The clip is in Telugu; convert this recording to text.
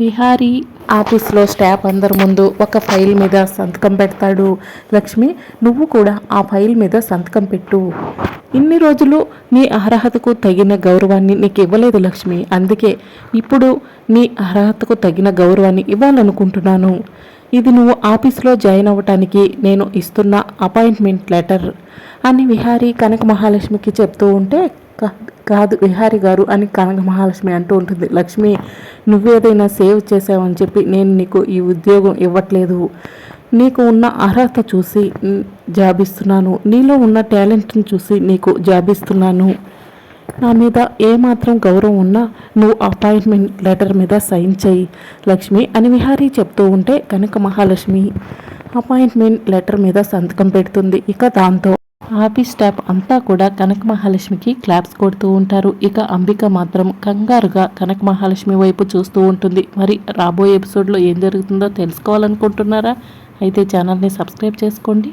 విహారీ ఆఫీస్లో స్టాఫ్ అందరి ముందు ఒక ఫైల్ మీద సంతకం పెడతాడు. లక్ష్మి నువ్వు కూడా ఆ ఫైల్ మీద సంతకం పెట్టు. ఇన్ని రోజులు నీ అర్హతకు తగిన గౌరవాన్ని నీకు ఇవ్వలేదు లక్ష్మి. అందుకే ఇప్పుడు నీ అర్హతకు తగిన గౌరవాన్ని ఇవ్వాలనుకుంటున్నాను. ఇది నువ్వు ఆఫీస్లో జాయిన్ అవ్వటానికి నేను ఇస్తున్న అపాయింట్మెంట్ లెటర్ అని విహారీ కనక మహాలక్ష్మికి చెప్తూ ఉంటే "కా- కాదు విహారి గారు అని కనక మహాలక్ష్మి అంటూ ఉంటుంది. లక్ష్మి నువ్వేదైనా సేవ్ చేసావని చెప్పి నేను నీకు ఈ ఉద్యోగం ఇవ్వట్లేదు. నీకు ఉన్న అర్హత చూసి జాబిస్తున్నాను. జాబ్ ఇస్తున్నాను నీలో ఉన్న టాలెంట్ని చూసి నీకు జాబ్ ఇస్తున్నాను నా మీద ఏమాత్రం గౌరవం ఉన్నా నువ్వు అపాయింట్మెంట్ లెటర్ మీద సైన్ చేయి. లక్ష్మి అని విహారీ చెప్తూ ఉంటే కనక మహాలక్ష్మి అపాయింట్మెంట్ లెటర్ మీద సంతకం పెడుతుంది. ఇక దాంతో ఆఫీస్ స్టాఫ్ అంతా కూడా కనక మహాలక్ష్మికి క్లాప్స్ కొడుతూ ఉంటారు. ఇక అంబిక మాత్రం కంగారుగా కనక మహాలక్ష్మి వైపు చూస్తూ ఉంటుంది. మరి రాబోయే ఎపిసోడ్లో ఏం జరుగుతుందో తెలుసుకోవాలనుకుంటున్నారా? అయితే ఛానల్ని సబ్స్క్రైబ్ చేసుకోండి.